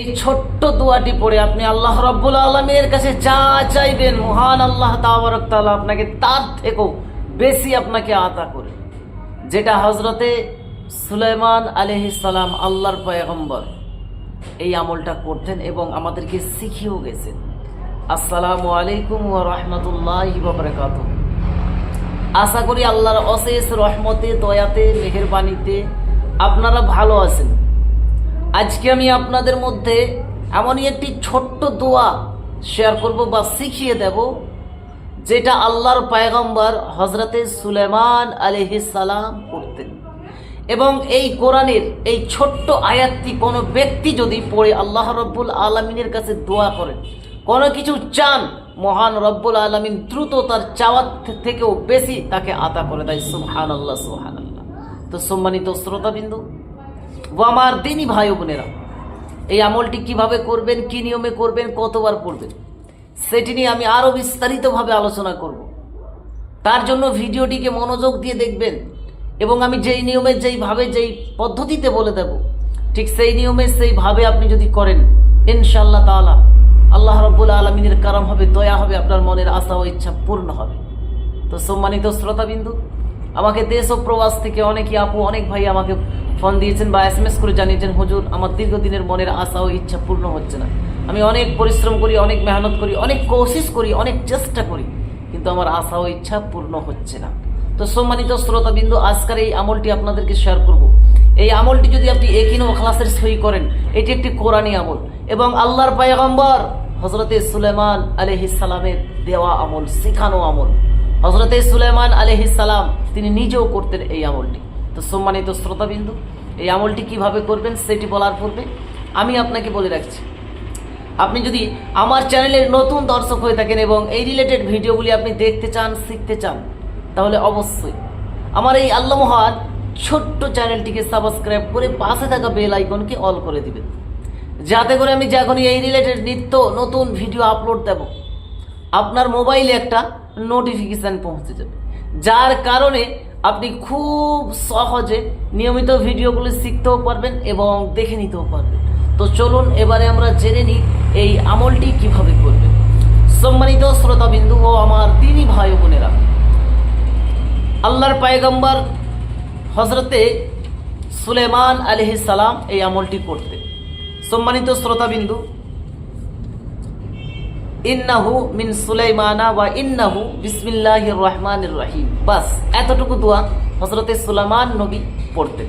এই ছোট্ট দোয়াটি পড়ে আপনি আল্লাহ রব্বুল আলমের কাছে যা চাইবেন, মহান আল্লাহ তাবারক তাআলা আপনাকে তার থেকেও বেশি আপনাকে আতা করে যেটা হজরতে সুলাইমান আলহিসাল্লাম আল্লাহর পয়গম্বর এই আমলটা করতেন এবং আমাদেরকে শিখিয়েও গেছেন। আসসালামু আলাইকুম ও রহমতুল্লাহ ওয়া বারাকাতুহু। আশা করি আল্লাহর অশেষ রহমতে, দয়াতে, মেহেরবানিতে আপনারা ভালো আছেন। আজকে আমি আপনাদের মধ্যে এমনই একটি ছোট্ট দোয়া শেয়ার করব বা শিখিয়ে দেব, যেটা আল্লাহর পায়গম্বর হজরতে সুলেমান সালাম করতেন এবং এই কোরআনের এই ছোট্ট আয়াতটি কোনো ব্যক্তি যদি পড়ে আল্লাহ রব্বুল আলমিনের কাছে দোয়া করেন, কোনো কিছু চান, মহান রব্বুল আলমিন দ্রুত তার চাওয়ার থেকেও বেশি তাকে আতা করে দেয়। সুহান আল্লাহ সুহান আল্লাহ তো সম্মানিত শ্রোতাবিন্দু ও আমার দিনই ভাই বোনেরা, এই আমলটি কীভাবে করবেন, কি নিয়মে করবেন, কতবার পড়বেন, সেটি নিয়ে আমি আরও বিস্তারিতভাবে আলোচনা করব। তার জন্য ভিডিওটিকে মনোযোগ দিয়ে দেখবেন এবং আমি যেই নিয়মে, যেইভাবে, যেই পদ্ধতিতে বলে দেব, ঠিক সেই নিয়মে, সেইভাবে আপনি যদি করেন ইনশাল্লাহ তাআলা আল্লাহ রব্বুল আলমিনের কারণ হবে, দয়া হবে, আপনার মনের আশা ও ইচ্ছা পূর্ণ হবে। তো সম্মানিত শ্রোতাবিন্দু, আমাকে দেশ ও প্রবাস থেকে অনেকই আপু, অনেক ভাই আমাকে ফোন দিয়েছেন বা এস এম এস করে জানিয়েছেন, হুজুর, আমার দীর্ঘদিনের মনের আশা ও ইচ্ছা পূর্ণ হচ্ছে না। আমি অনেক পরিশ্রম করি, অনেক মেহনত করি, অনেক কোশিস করি, অনেক চেষ্টা করি, কিন্তু আমার আশা ও ইচ্ছা পূর্ণ হচ্ছে না। তো সম্মানিত শ্রোতাবিন্দু, আজকের এই আমলটি আপনাদেরকে শেয়ার করব। এই আমলটি যদি আপনি একিন ও খালাসের সই করেন, এটি একটি কোরআনী আমল এবং আল্লাহর পায়গম্বর হজরতে সুলেমান আলহিসালামের দেওয়া আমল, শেখানো আমল। হজরতে সুলেমান আলহিসাল্লাম তিনি নিজেও করতেন এই আমলটি। তো সম্মানিত শ্রোতাবিন্দু, এই আমলটি কীভাবে করবেন সেটি বলার পূর্বে আমি আপনাকে বলে রাখছি। আপনি যদি আমার চ্যানেলের নতুন দর্শক হয়ে থাকেন এবং এই রিলেটেড ভিডিওগুলি আপনি দেখতে চান, শিখতে চান, তাহলে অবশ্যই আমার এই আল্লাহ মহান ছোট্ট চ্যানেলটিকে সাবস্ক্রাইব করে পাশে থাকা বেল আইকনকে অল করে দিবেন। যাতে করে আমি যখনই এই রিলেটেড নিত্য নতুন ভিডিও আপলোড দেব, আপনার মোবাইলে একটা নোটিফিকেশান পৌঁছে যাবে। যার কারণে আপনি খুব সহজে নিয়মিত ভিডিওগুলি শিখতেও পারবেন এবং দেখে নিতেও পারবেন। তো চলুন এবারে আমরা জেনে নিই এই আমলটি কীভাবে করবেন। সম্মানিত শ্রোতাবিন্দু ও আমার তিনি ভাই বোনেরা, আল্লাহর পায়গম্বর হজরতে সুলেমান আলহি সালাম এই আমলটি করতে সম্মানিত শ্রোতাবিন্দু ইন্নাহু মিন সুলাইমানা ওয়া ইন্নাহু বিসমিল্লাহির রহমানির রহিম। বাস, এতটুকু দোয়া হজরতে সুলাইমান নবী পড়তেন।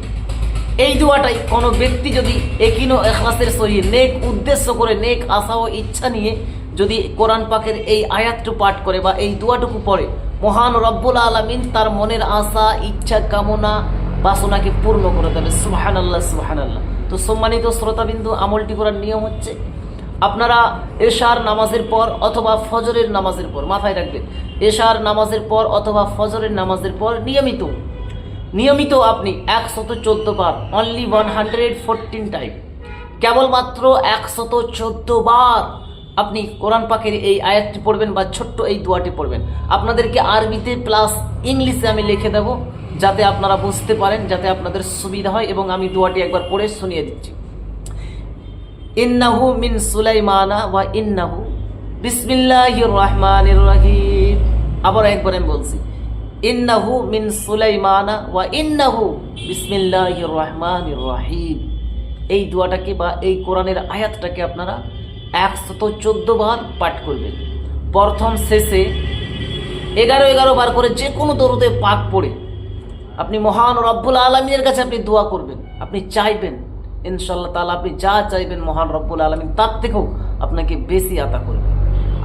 এই দোয়াটাই কোনো ব্যক্তি যদি একিনো এখলাসের সহি নেক উদ্দেশ্য করে নেক আশা ও ইচ্ছা নিয়ে যদি কোরআন পাকের এই আয়াতটু পাঠ করে বা এই দোয়াটুকু পড়ে, মহান রব্বুল আলমিন তার মনের আশা, ইচ্ছা, কামনা, বাসনাকে পূর্ণ করে দেবে সুহান আল্লাহ সুহান আল্লাহ তো সম্মানিত শ্রোতাবিন্দু, আমলটি করার নিয়ম হচ্ছে আপনারা এশার নামাজের পর অথবা ফজরের নামাজের পর, মাথায় রাখবেন, এশার নামাজের পর অথবা ফজরের নামাজের পর নিয়মিত নিয়মিত আপনি একশত চোদ্দ বার only one hundred fourteen time কেবলমাত্র একশত চোদ্দ বার আপনি কোরআন পাকের এই আয়াতটি পড়বেন বা ছোট্ট এই দোয়াটি পড়বেন। আপনাদেরকে আরবিতে প্লাস ইংলিশে আমি লিখে দেব, যাতে আপনারা বুঝতে পারেন, যাতে আপনাদের সুবিধা হয় এবং আমি দোয়াটি একবার পড়ে শুনিয়ে দিচ্ছি। ইন্নাহু মিন সুলাইমানা ওয়া ইন্নাহু। বিসমিল্লাহির রহমানির রহিম। আবার একবার আমি বলছি, ইন্নাহু মিন সুলাইমানা ওয়া ইন্নাহু বিসমিল্লাহির রহমানির রহিম। এই দোয়াটাকে বা এই কোরআনের আয়াতটাকে আপনারা একশত চোদ্দ বার পাঠ করবেন। প্রথম শেষে এগারো এগারো বার করে যে কোনো দরুদে পাক পড়ে। আপনি মহান রব্বুল আলমীর কাছে আপনি দোয়া করবেন, আপনি চাইবেন ইনশাল্লাহ তালা আপনি যা চাইবেন মহান রব্বুল আলমিন, তার থেকেও আপনাকে বেশি আতা করবে।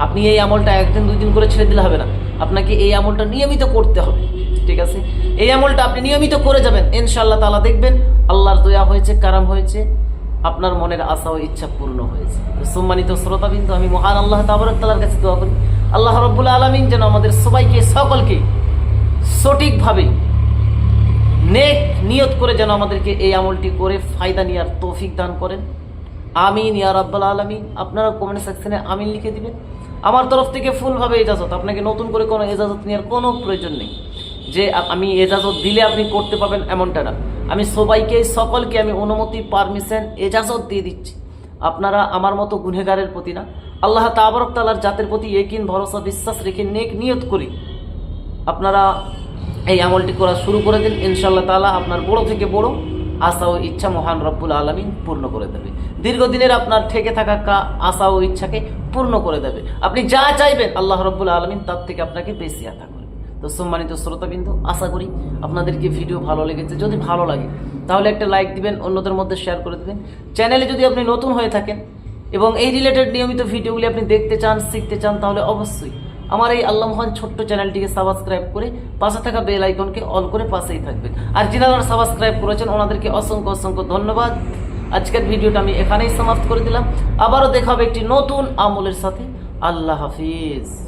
আপনি এই আমলটা একদিন, দুই দিন করে ছেড়ে দিলে হবে না। আপনাকে এই আমলটা নিয়মিত করতে হবে, ঠিক আছে? এই আমলটা আপনি নিয়মিত করে যাবেন ইনশাল্লাহ তালা দেখবেন আল্লাহর দয়া হয়েছে, কারাম হয়েছে, আপনার মনের আশা ও ইচ্ছা পূর্ণ হয়েছে। সম্মানিত শ্রোতাবিন্দু, আমি মহান আল্লাহ তাবরক তালার কাছে দোয়া করি। আল্লাহ রব্বুল আলমিন যেন আমাদের সবাইকে, সকলকে সঠিকভাবে নেক নিয়ত করে যেন আমাদেরকে এই আমলটি করে ফায়দা নেওয়ার তৌফিক দান করেন। আমিন, ইয়া রাব্বাল আলামিন। আপনারা কমেন্ট সেকশনে আমিন লিখে দিবেন। আমার তরফ থেকে ফুলভাবে এজাজত। আপনাকে নতুন করে কোনো এজাজত নেওয়ার কোনো প্রয়োজন নেই। যে আমি এজাজত দিলে আপনি করতে পারবেন এমনটা না। আমি সবাইকে, সকলকে আমি অনুমতি পারমিশন এজাজত দিয়ে দিচ্ছি। আপনারা আমার মতো গুনেগারের প্রতি না। আল্লাহ তাবরক তালার জাতের প্রতি একিন ভরসা, বিশ্বাস রেখে নেক নিয়ত করি আপনারা এই আমলটি করা শুরু করে দিন ইনশাল্লাহ তাআলা আপনার বড় থেকে বড় আশা ও ইচ্ছা মহান রব্বুল আলমিন পূর্ণ করে দেবে। দীর্ঘদিনের আপনার থেকে থাকা কা আশা ও ইচ্ছাকে পূর্ণ করে দেবে। আপনি যা চাইবেন আল্লাহ রব্বুল আলমিন তার থেকে আপনাকে বেশি আশা করবে। তো সম্মানিত শ্রোতা কিন্তু আশা করি আপনাদেরকে ভিডিও ভালো লেগেছে। যদি ভালো লাগে, তাহলে একটা লাইক দিবেন, অন্যদের মধ্যে শেয়ার করে দেবেন। চ্যানেলে যদি আপনি নতুন হয়ে থাকেন এবং এই রিলেটেড নিয়মিত ভিডিওগুলি আপনি দেখতে চান, শিখতে চান, তাহলে অবশ্যই আমার এই আল্লাহ মহান ছোট্ট চ্যানেলটিকে সাবস্ক্রাইব করে পাশে থাকা বেল আইকনকে অল করে পাশেই থাকবেন। আর যারা সাবস্ক্রাইব করেছেন, ওনাদেরকে অসংখ্য অসংখ্য ধন্যবাদ। আজকের ভিডিওটা আমি এখানেই সমাপ্ত করে দিলাম। আবারও দেখা হবে একটি নতুন আমলের সাথে। আল্লাহ হাফিজ।